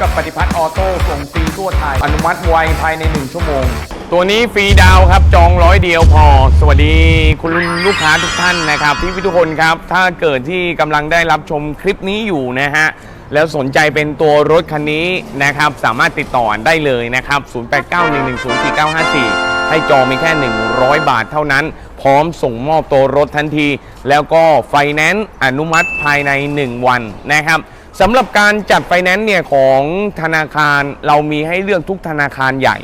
กับปฏิพัฒน์ออโต้ส่งฟรีทั่วไทย อนุมัติไวภายใน 1 ชั่วโมง ตัวนี้ฟรีดาวครับจองร้อยเดียวพอ สวัสดีคุณลูกค้าทุกท่านนะครับ พี่พี่ทุกคนครับ ถ้าเกิดที่กำลังได้รับชมคลิปนี้อยู่นะฮะแล้วสนใจเป็นตัวรถคันนี้นะครับ สามารถติดต่อได้เลยนะครับ 0891104954 ให้จองมีแค่ 100 บาทเท่านั้น พร้อมส่งมอบตัวรถทันที แล้วก็ไฟแนนซ์อนุมัติภายใน 1 วันนะครับ สำหรับการจัดไฟแนนซ์เนี่ยของธนาคารเรามีให้เลือกทุกธนาคารใหญ่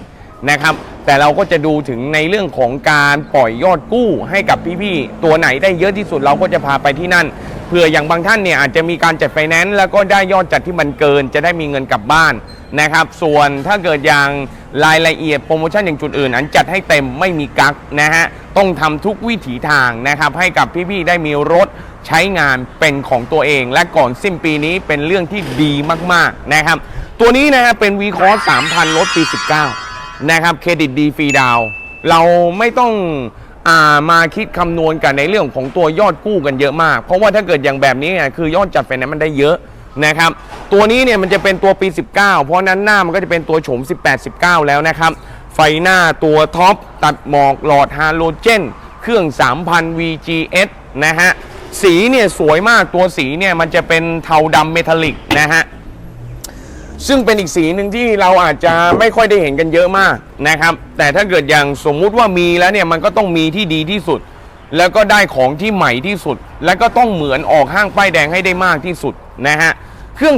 นะครับ แต่เราก็จะดูถึงในเรื่องของการปล่อยยอดกู้ให้กับพี่ๆตัวไหนได้เยอะที่สุดเราก็จะพาไปที่นั่นเผื่ออย่างบางท่านเนี่ยอาจจะมีการจัดไฟแนนซ์แล้วก็ได้ยอดจัดที่มันเกิน จะได้มีเงินกลับบ้านนะครับ ส่วนถ้าเกิดอย่างรายละเอียดโปรโมชั่นอย่างจุดอื่น อันจัดให้เต็มไม่มีกักนะฮะต้องทำทุกวิถีทางนะครับให้กับพี่ๆได้มีรถ ใช้งานเป็นของตัวเอง และก่อนสิ้นปีนี้เป็นเรื่องที่ดีมากๆนะครับ ตัวนี้นะฮะเป็น v ีคอร์3,000รถปี 19 นะครับเครดิตดีฟรีดาวเราไม่ต้องอามาคิดคำนวณกันในเรื่องของตัวยอดกู้กันเยอะมาก เพราะว่าถ้าเกิดอย่างแบบนี้เนี่ยคือยอดจัดไฟแนนซ์มันได้เยอะนะครับ ตัวนี้เนี่ยมันจะเป็นตัวปี 19 เพราะนั้นหน้ามันก็จะเป็นตัวโฉม 18 19 แล้วนะครับ ไฟหน้าตัวท็อปตัดหมอกหลอดฮาโลเจน เครื่อง 3,000 VGS นะฮะ สีเนี่ยสวยมากตัวสีเนี่ยมันจะเป็นเทาดำเมทัลลิกนะฮะซึ่งเป็นอีกสีหนึ่งที่เราอาจจะไม่ค่อยได้เห็นกันเยอะมากนะครับ แต่ถ้าเกิดอย่างสมมุติว่ามีแล้วเนี่ยมันก็ต้องมีที่ดีที่สุด แล้วก็ได้ของที่ใหม่ที่สุด แล้วก็ต้องเหมือนออกห้างป้ายแดงให้ได้มากที่สุดนะฮะเครื่อง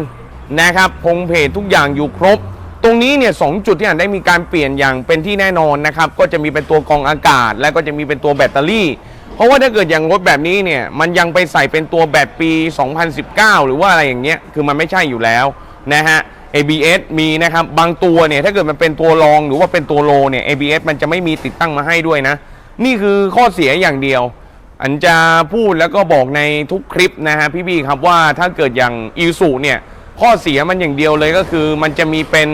3,000นะครับพงเพจทุกอย่างอยู่ครบ ตรงนี้เนี่ยสองจุดที่อาจได้มีการเปลี่ยนอย่างเป็นที่แน่นอนนะครับก็จะมีเป็นตัวกองอากาศ และก็จะมีเป็นตัวแบตเตอรี่ เพราะว่าถ้าเกิดอย่างรถแบบนี้เนี่ยมันยังไปใส่เป็นตัวแบตปี 2019 หรือว่าอะไรอย่างเงี้ยคือมันไม่ใช่อยู่แล้วนะฮะ ABS มีนะครับบางตัวเนี่ยถ้าเกิดมันเป็นตัวรองหรือว่าเป็นตัวโลเนี่ย ABS มันจะไม่มีติดตั้งมาให้ด้วยนะ นี่คือข้อเสียอย่างเดียว อันจะพูดแล้วก็บอกในทุกคลิปนะฮะพี่ๆครับว่าถ้าเกิดอย่างอีสูเนี่ยข้อเสียมันอย่างเดียวเลยก็คือมันจะมีเป็น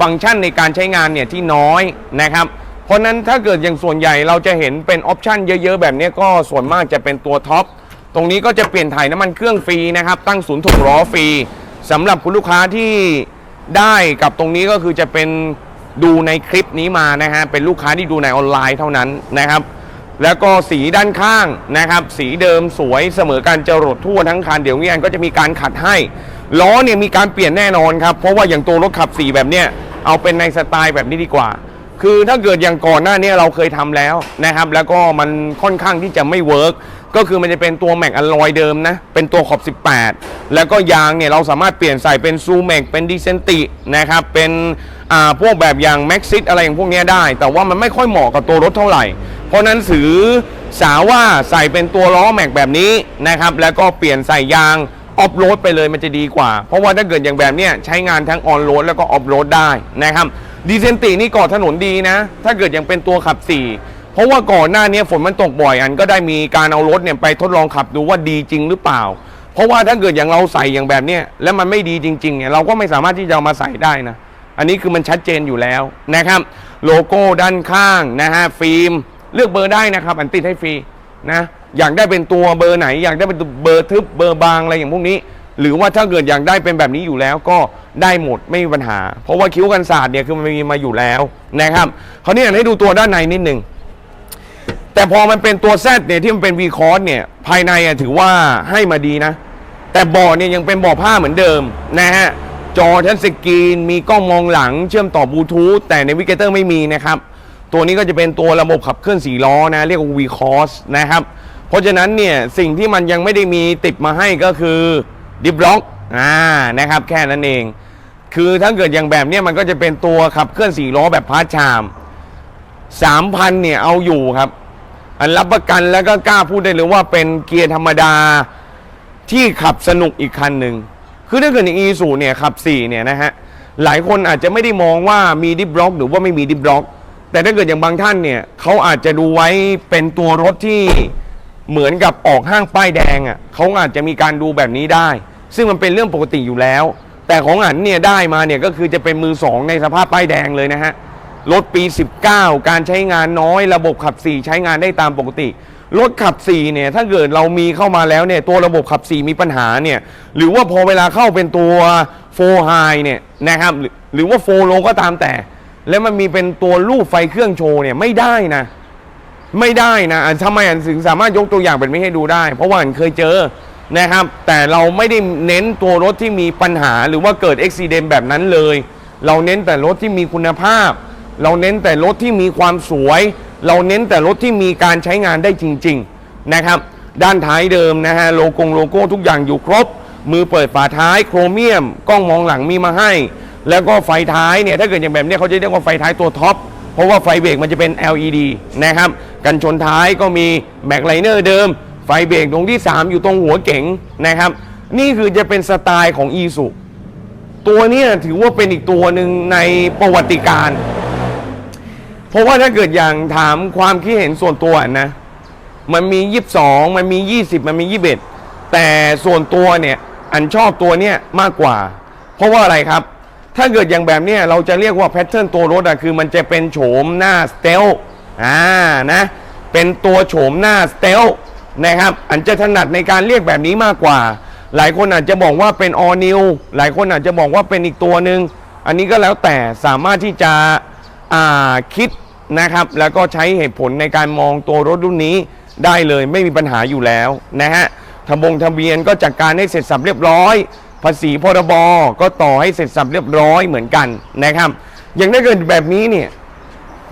ฟังก์ชันในการใช้งานเนี่ยที่น้อยนะครับ เพราะนั้นถ้าเกิดอย่างส่วนใหญ่เราจะเห็นเป็นออปชันเยอะๆ แบบนี้ก็ส่วนมากจะเป็นตัวท็อป ตรงนี้ก็จะเปลี่ยนถ่ายน้ำมันเครื่องฟรีนะครับ ตั้งศูนย์ถ่วงล้อฟรีสำหรับคุณลูกค้าที่ได้กับตรงนี้ก็คือจะเป็นดูในคลิปนี้มานะฮะเป็นลูกค้าที่ดูในออนไลน์เท่านั้นนะครับ แล้วก็สีด้านข้างนะครับ สีเดิมสวยเสมอการจรดทั่วทั้งคันเดี๋ยวนี้อันก็จะมีการขัดให้ล้อเนี่ยมีการเปลี่ยนแน่นอนครับเพราะว่าอย่างตัวรถขับสีแบบเนี้ยเอาเป็นในสไตล์แบบนี้ดีกว่า คือถ้าเกิดอย่างก่อนหน้านี้เราเคยทำแล้วนะครับ แล้วก็มันค่อนข้างที่จะไม่เวิร์กก็คือมันจะเป็นตัวแม็กอลลอยเดิมนะ เป็นตัวขอบ 18 แล้วก็ยางเนี่ยเราสามารถเปลี่ยนใส่เป็นซูแม็กเป็นดิเซนตินะครับ เป็นอ่าพวกแบบอย่างแม็กซิสอะไรอย่างพวกนี้ได้ แต่ว่ามันไม่ค่อยเหมาะกับตัวรถเท่าไหร่ เพราะนั้นสือสาว่าใส่เป็นตัวล้อแม็กแบบนี้นะครับ แล้วก็เปลี่ยนใส่ยางออฟโรดไปเลยมันจะดีกว่า เพราะว่าถ้าเกิดอย่างแบบเนี้ยใช้งานทั้งออนโรดแล้วก็ออฟโรดได้นะครับ ดีเซนตินี่ก่อถนนดีนะ ถ้าเกิดยังเป็นตัวขับ 4 เพราะว่าก่อนหน้านี้ฝนมันตกบ่อยอันก็ได้มีการเอารถเนี่ยไปทดลองขับดูว่าดีจริงหรือเปล่า เพราะว่าถ้าเกิดอย่างเราใส่อย่างแบบเนี้ยแล้วมันไม่ดีจริงๆเนี่ยเราก็ไม่สามารถที่จะเอามาใส่ได้นะ อันนี้คือมันชัดเจนอยู่แล้วนะครับ โลโก้ด้านข้างนะฮะฟิล์มเลือกเบอร์ได้นะครับ อันติดให้ฟรีนะอยากได้เป็นตัวเบอร์ไหน อยากได้เป็นเบอร์ทึบเบอร์บางอะไรอย่างพวกนี้ หรือว่าถ้าเกิดอยากได้เป็นแบบนี้อยู่แล้วก็ ได้หมดไม่มีปัญหา เพราะว่าคิ้วกันศาสตร์เนี่ยคือมันมีมาอยู่แล้วนะครับคราวนี้อยากให้ดูตัวด้านในนิดหนึ่งแต่พอมันเป็นตัวแซดเนี่ยที่มันเป็นวีคอร์สเนี่ยภายในอะถือว่าให้มาดีนะ แต่บาะเนี่ยยังเป็นบาะผ้าเหมือนเดิมนะฮะจอทัชสกรีนมีกล้องมองหลังเชื่อมต่อบลูทูธแต่ในวิกเกเตอร์ไม่มีนะครับ ตัวนี้ก็จะเป็นตัวระบบขับเคลื่อนสี่ล้อนะ เรียกว่า v c o s นะครับ เพราะฉะนั้นเนี่ย สิ่งที่มันยังไม่ได้มีติดมาให้ก็คือดิฟล็อกอ่านะครับ แค่นั้นเอง คือถ้าเกิดอย่างแบบเนี้ยมันก็จะเป็นตัวขับเคลื่อนสี่ล้อแบบพาร์ทชามสามพันเนี่ยเอาอยู่ครับ อันรับประกันแล้วก็กล้าพูดได้เลยว่าเป็นเกียร์ธรรมดาที่ขับสนุกอีกคันหนึ่งคือถ้าเกิดในอีสูเนี่ยขับ4เนี่ยนะฮะหลายคนอาจจะไม่ได้มองว่ามีดิฟบล็อกหรือว่าไม่มีดิฟบล็อก แต่ถ้าเกิดอย่างบางท่านเนี่ยเขาอาจจะดูไว้เป็นตัวรถที่เหมือนกับออกห้างป้ายแดงอะ่ะเขาอาจจะมีการดูแบบนี้ได้ ซึ่งมันเป็นเรื่องปกติอยู่แล้ว แต่ของอันเนี่ยได้มาเนี่ยก็คือจะเป็นมือสองในสภาพป้ายแดงเลยนะฮะรถปี 19 การใช้งานน้อยระบบขับ 4 ใช้งานได้ตามปกติ รถขับ 4 เนี่ย ถ้าเกิดเรามีเข้ามาแล้วเนี่ย ตัวระบบขับ 4 มีปัญหาเนี่ย หรือว่าพอเวลาเข้าเป็นตัวโฟไฮเนี่ยนะครับ หรือว่าโฟโลก็ตามแต่ แล้วมันมีเป็นตัวรูปไฟเครื่องโชว์เนี่ยไม่ได้นะ ไม่ได้นะอันทำไมอันถึงสามารถยกตัวอย่างแบบนี้ให้ดูได้ เพราะว่าอันเคยเจอ นะครับ แต่เราไม่ได้เน้นตัวรถที่มีปัญหาหรือว่าเกิดอุบิเหตุแบบนั้นเลย เราเน้นแต่รถที่มีคุณภาพ เราเน้นแต่รถที่มีความสวย เราเน้นแต่รถที่มีการใช้งานได้จริง ๆนะครับ ด้านท้ายเดิมนะฮะโลโกงโลโก้ทุกอย่างอยู่ครบ มือเปิดฝาท้ายโครเมียมกล้องมองหลังมีมาให้ แล้วก็ไฟท้ายเนี่ยถ้าเกิดอย่างแบบนี้เขาจะเรียกว่าไฟท้ายตัวท็อปเพราะว่าไฟเบรกมันจะเป็น LED นะครับ กันชนท้ายก็มีแบ็คไลเนอร์เดิม ไฟเบรกตรงที่ 3 อยู่ตรงหัวเก๋งนะครับ นี่คือจะเป็นสไตล์ของ e s u ตัวนี้ถือว่าเป็นอีกตัวหนึ่งในประวัติการ เพราะว่าถ้าเกิดอย่างถามความคิดเห็นส่วนตัวนะ มันมี 22 มันมี 20 มันมี 21 แต่ส่วนตัวเนี่ย อันชอบตัวเนี้ยมากกว่า เพราะว่าอะไรครับ ถ้าเกิดอย่างแบบเนี้ยเราจะเรียกว่าแพทเทิร์นตัวรถอะคือมันจะเป็นโฉมหน้าสเตลอ่านะ เป็นตัวโฉมหน้าสเตล นะครับ อันจะถนัดในการเรียกแบบนี้มากกว่า หลายคนอาจจะบอกว่าเป็นออนิวหลายคนอาจจะบอกว่าเป็นอีกตัวหนึ่งอันนี้ก็แล้วแต่สามารถที่จะคิดนะครับ แล้วก็ใช้เหตุผลในการมองตัวรถรุ่นนี้ได้เลยไม่มีปัญหาอยู่แล้วนะฮะทะบงทะเบียนก็จัดการให้เสร็จสับเรียบร้อย ภาษีพรบก็ต่อให้เสร็จสับเรียบร้อยเหมือนกันนะครับ อย่างถ้าเกิดแบบนี้เนี่ย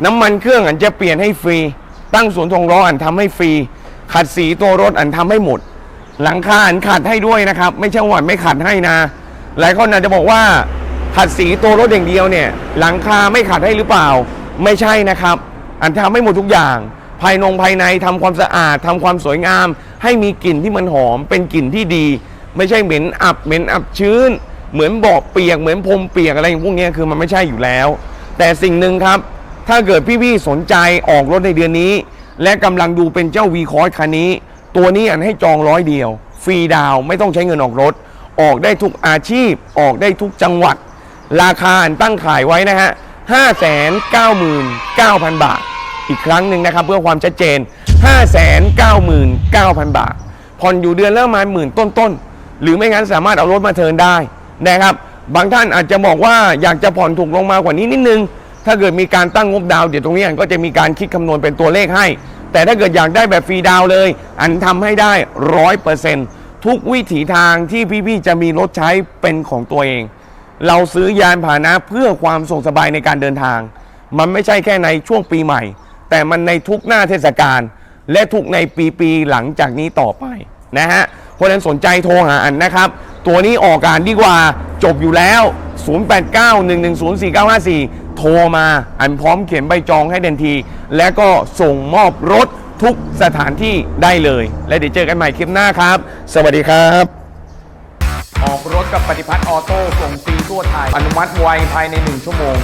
น้ำมันเครื่องอันจะเปลี่ยนให้ฟรี ตั้งศูนย์ทองล้ออันทำให้ฟรี ขัดสีตัวรถอันทำให้หมด หลังคาอันขัดให้ด้วยนะครับ ไม่ใช่ว่าไม่ขัดให้นะหลายคนอาจจะบอกว่าขัดสีตัวรถอย่างเดียวเนี่ย หลังคาไม่ขัดให้หรือเปล่า ไม่ใช่นะครับ อันทำให้หมดทุกอย่าง ภายนงภายในทำความสะอาดทำความสวยงาม ให้มีกลิ่นที่มันหอม เป็นกลิ่นที่ดี ไม่ใช่เหม็นอับเหม็นอับชื้น เหมือนเบาะเปียกเหมือนพรมเปียกอะไรอย่างพวกนี้คือมันไม่ใช่อยู่แล้ว แต่สิ่งหนึ่งครับ ถ้าเกิดพี่ๆสนใจออกรถในเดือนนี้ และกำลังดูเป็นเจ้า V ีคอร์คันนี้ ตัวนี้อันให้จองร้อยเดียว ฟรีดาวไม่ต้องใช้เงินออกรถ ออกได้ทุกอาชีพ ออกได้ทุกจังหวัด ราคาอันตั้งขายไว้นะฮะ 599,000 บาท อีกครั้งหนึ่งนะครับ เพื่อความชัดเจน 599,000 บาท ผ่อนอยู่เดือนละประมาณหมื่นต้นๆ หรือไม่งั้นสามารถเอารถมาเทิร์นได้นะครับ บางท่านอาจจะบอกว่าอยากจะผ่อนถูกลงมากว่านี้นิดนึง ถ้าเกิดมีการตั้งงบดาวเดี๋ยวตรงนี้อันก็จะมีการคิดคำนวณเป็นตัวเลขให้ แต่ถ้าเกิดอยากได้แบบฟรีดาวเลย อันทำให้ได้ร้อยเปอร์เซ็นต์ทุกวิถีทางที่พี่ๆจะมีรถใช้เป็นของตัวเอง เราซื้อยานพาหนะเพื่อความสะดวกสบายในการเดินทาง มันไม่ใช่แค่ในช่วงปีใหม่ แต่มันในทุกหน้าเทศกาลและทุกในปีๆหลังจากนี้ต่อไปนะฮะเพราะฉะนั้นสนใจโทรหาอันนะครับ ตัวนี้ออกอากาศดีกว่าจบอยู่แล้ว 0891104954 โทรมาอันพร้อมเขียนใบจองให้เดนที และก็ส่งมอบรถทุกสถานที่ได้เลย และเดี๋ยวเจอกันใหม่คลิปหน้าครับ สวัสดีครับ ออกรถกับปฏิพัฒน์ออโต้ส่งฟรีทั่วไทยอนุมัติไวภายใน 1 ชั่วโมง